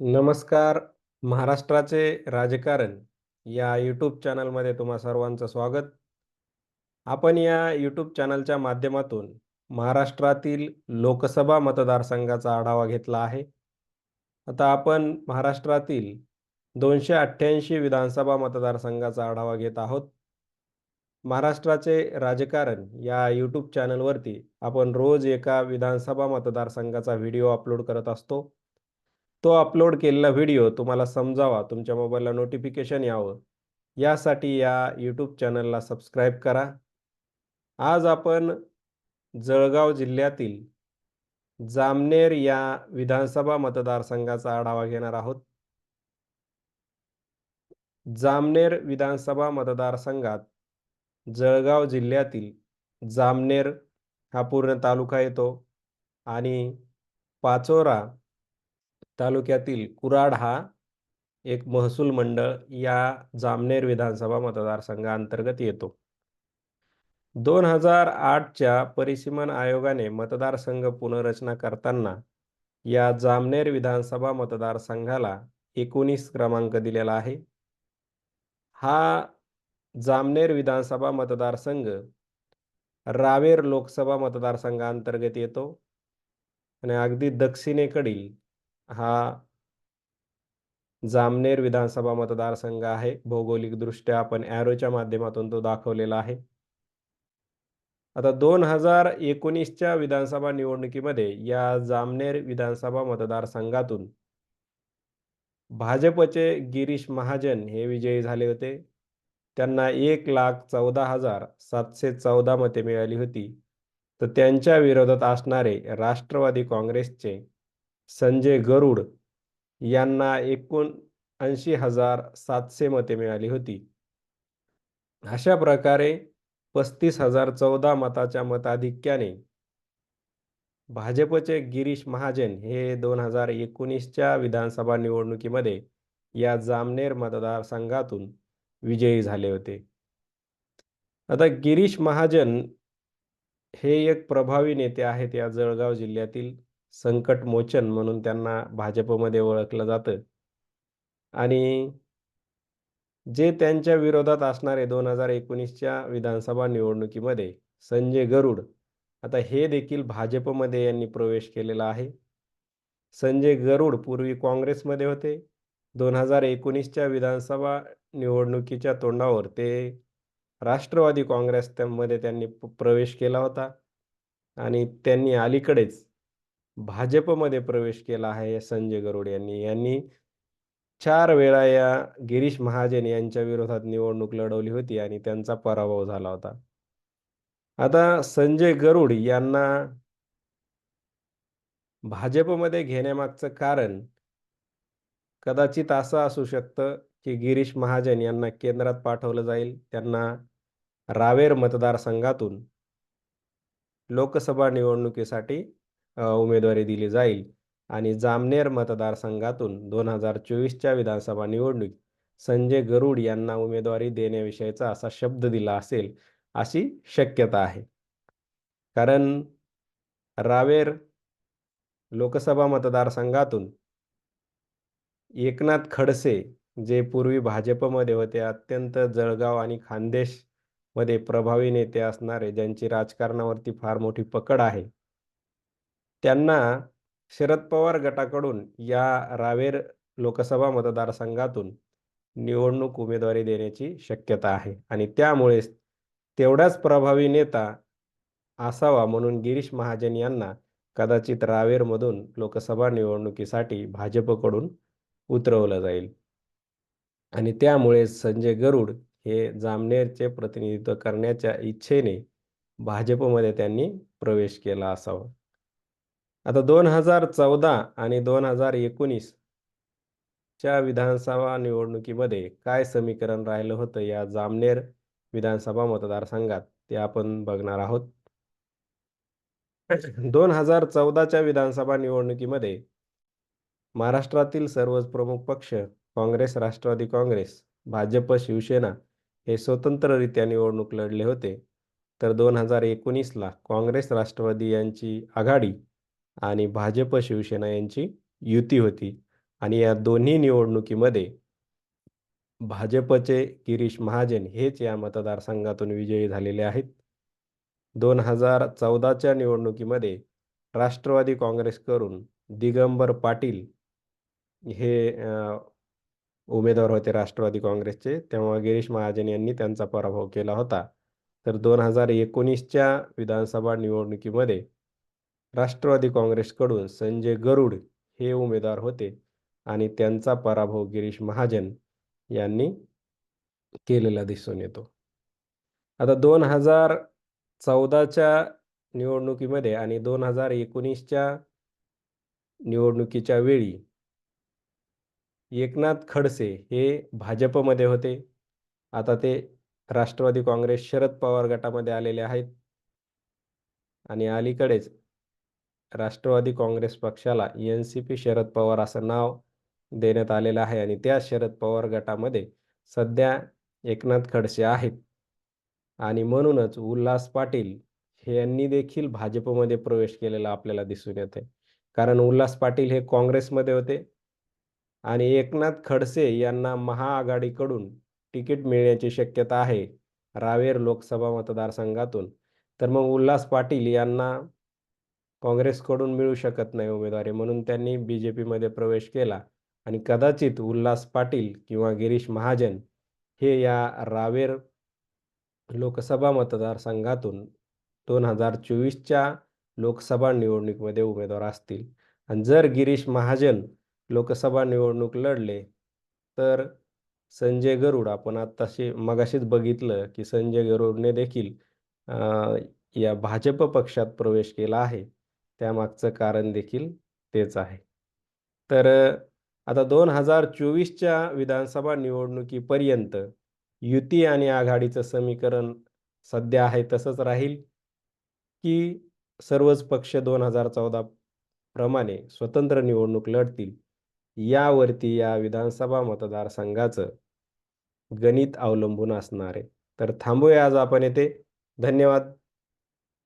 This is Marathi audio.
नमस्कार महाराष्ट्राचे राजकारण या यूट्यूब चॅनलमध्ये तुम्हा सर्वांचं स्वागत. आपण या यूट्यूब चॅनलच्या माध्यमातून महाराष्ट्रातील लोकसभा मतदारसंघाचा आढावा घेतला आहे. आता आपण महाराष्ट्रातील दोनशे अठ्ठ्याऐंशी विधानसभा मतदारसंघाचा आढावा घेत आहोत. महाराष्ट्राचे राजकारण या यूट्यूब चॅनलवरती आपण रोज एका विधानसभा मतदारसंघाचा व्हिडिओ अपलोड करत असतो. तो अपलोड केलेला व्हिडिओ तुम्हाला समजावा तुमच्या मोबाईलला नोटिफिकेशन यावं. यासाठी या यूट्यूब चॅनलला सबस्क्राईब करा. आज आपण जळगाव जिल्ह्यातील जामनेर या विधानसभा मतदारसंघाचा आढावा घेणार आहोत. जामनेर विधानसभा मतदारसंघात जळगाव जिल्ह्यातील जामनेर हा पूर्ण तालुका येतो आणि पाचोरा तालुक्यातील कुराड हा एक महसूल मंडळ या जामनेर विधानसभा मतदारसंघाअंतर्गत येतो. दोन हजार आठच्या परिसीमन आयोगाने मतदारसंघ पुनर्रचना करताना या जामनेर विधानसभा मतदारसंघाला एकोणीस क्रमांक दिलेला आहे. हा जामनेर विधानसभा मतदारसंघ रावेर लोकसभा मतदारसंघाअंतर्गत येतो. आणि अगदी दक्षिणेकडील हा जामनेर विधानसभा मतदारसंघ आहे. भौगोलिकदृष्ट्या आपण ॲरोच्या माध्यमातून तो दाखवलेला आहे. आता दोन हजार एकोणीसच्या विधानसभा निवडणुकीमध्ये या जामनेर विधानसभा मतदारसंघातून भाजपचे गिरीश महाजन हे विजयी झाले होते. त्यांना एक लाख चौदा हजार सातशे चौदा मते मिळाली होती. तर त्यांच्या विरोधात असणारे राष्ट्रवादी काँग्रेसचे संजय गरुड यांना एकूण ऐंशी हजार सातशे मते मिळाली होती. अशा प्रकारे पस्तीस हजार चौदा मताच्या मताधिक्याने भाजपचे गिरीश महाजन हे दोन हजार एकोणीसच्या विधानसभा निवडणुकीमध्ये या जामनेर मतदारसंघातून विजयी झाले होते. आता गिरीश महाजन हे एक प्रभावी नेते आहेत या जळगाव जिल्ह्यातील संकट मोचन म्हणून त्यांना भाजपमध्ये ओळखलं जातं. आणि जे त्यांच्या विरोधात असणारे दोन हजार एकोणीसच्या विधानसभा निवडणुकीमध्ये संजय गरुड आता हे देखील भाजपमध्ये यांनी प्रवेश केलेला आहे. संजय गरुड पूर्वी काँग्रेसमध्ये होते. दोन हजार एकोणीसच्या विधानसभा निवडणुकीच्या तोंडावर ते राष्ट्रवादी काँग्रेसमध्ये त्यांनी प्रवेश केला होता. आणि त्यांनी अलीकडेच भाजपमध्ये प्रवेश केला आहे संजय गरुड यांनी. यांनी चार वेळा या गिरीश महाजन यांच्या विरोधात निवडणूक लढवली होती आणि त्यांचा पराभव झाला होता. आता संजय गरुड यांना भाजपमध्ये घेण्यामागचं कारण कदाचित असं असू शकतं की गिरीश महाजन यांना केंद्रात पाठवलं जाईल. त्यांना रावेर मतदारसंघातून लोकसभा निवडणुकीसाठी उमेदवारी दिली जाईल. आणि जामनेर मतदारसंघातून दोन हजार चोवीसच्या विधानसभा निवडणूक संजय गरुड यांना उमेदवारी देण्याविषयीचा असा शब्द दिला असेल अशी शक्यता आहे. कारण रावेर लोकसभा मतदारसंघातून एकनाथ खडसे जे पूर्वी भाजपमध्ये होते अत्यंत जळगाव आणि खानदेशमध्ये प्रभावी नेते असणारे ज्यांची राजकारणावरती फार मोठी पकड आहे त्यांना शरद पवार गटाकडून या रावेर लोकसभा मतदारसंघातून निवडणूक उमेदवारी देण्याची शक्यता आहे. आणि त्यामुळेच तेवढाच प्रभावी नेता असावा म्हणून गिरीश महाजन यांना कदाचित रावेरमधून लोकसभा निवडणुकीसाठी भाजपकडून उतरवलं जाईल. आणि त्यामुळे संजय गरुड हे जामनेरचे प्रतिनिधित्व करण्याच्या इच्छेने भाजपमध्ये त्यांनी प्रवेश केला असावा. आता दोन हजार चौदा आणि दोन हजार एकोणीस च्या विधानसभा निवडणुकीमध्ये काय समीकरण राहिलं होतं या जामनेर विधानसभा मतदारसंघात? ते आपण बघणार आहोत. दोन हजार चौदाच्या विधानसभा निवडणुकीमध्ये महाराष्ट्रातील सर्वच प्रमुख पक्ष काँग्रेस राष्ट्रवादी काँग्रेस भाजप शिवसेना हे स्वतंत्ररित्या निवडणूक लढले होते. तर दोन हजार एकोणीसला काँग्रेस राष्ट्रवादी यांची आघाडी आणि भाजप शिवसेना यांची युती होती. आणि या दोन्ही निवडणुकीमध्ये भाजपचे गिरीश महाजन हेच या मतदारसंघातून विजयी झालेले आहेत. दोन हजार चौदाच्या निवडणुकीमध्ये राष्ट्रवादी काँग्रेसकडून दिगंबर पाटील हे उमेदवार होते राष्ट्रवादी काँग्रेसचे. तेव्हा गिरीश महाजन यांनी त्यांचा पराभव केला होता. तर दोन हजार एकोणीसच्या विधानसभा निवडणुकीमध्ये राष्ट्रवादी काँग्रेसकडून संजय गरुड हे उमेदवार होते आणि त्यांचा पराभव गिरीश महाजन यांनी केलेला दिसून येतो. आता दोन हजार चौदाच्या निवडणुकीमध्ये आणि दोन हजार एकोणीसच्या निवडणुकीच्या वेळी एकनाथ खडसे हे भाजपमध्ये होते. आता ते राष्ट्रवादी काँग्रेस शरद पवार गटामध्ये आलेले आहेत. आणि अलीकडेच राष्ट्रवादी काँग्रेस पक्षाला N C P Sharad Pawar असं नाव देण्यात आलेलं आहे आणि त्या शरद पवार गटामध्ये सध्या एकनाथ खडसे आहेत. आणि म्हणूनच उल्हास पाटील हे यांनी देखील भाजपमध्ये प्रवेश केलेला आपल्याला दिसून येते कारण उल्हास पाटील हे काँग्रेसमध्ये होते. आणि एकनाथ खडसे यांना महाआघाडीकडून तिकीट मिळण्याची शक्यता आहे. रावेर लोकसभा मतदारसंघातून. तर मग उल्हास पाटील यांना काँग्रेसकडून मिळू शकत नाही उमेदवारी. म्हणून त्यांनी बी जे पीमध्ये प्रवेश केला. आणि कदाचित उल्हास पाटील किंवा गिरीश महाजन हे या रावेर लोकसभा मतदारसंघातून दोन हजार चोवीसच्या लोकसभा निवडणुकीमध्ये उमेदवार असतील. आणि जर गिरीश महाजन लोकसभा निवडणूक लढले तर संजय गरुड आपण आत्ताशी मगाशीच बघितलं की संजय गरुडने देखील या भाजप पक्षात प्रवेश केला आहे. त्यामागचं कारण देखील तेच आहे. तर आता दोन हजार चोवीसच्या विधानसभा निवडणुकीपर्यंत युती आणि आघाडीचं समीकरण सध्या आहे तसंच राहील की सर्वच पक्ष दोन हजार चौदा प्रमाणे स्वतंत्र निवडणूक लढतील यावरती या विधानसभा मतदारसंघाचं गणित अवलंबून असणार आहे. तर थांबूया आज आपण येथे. धन्यवाद.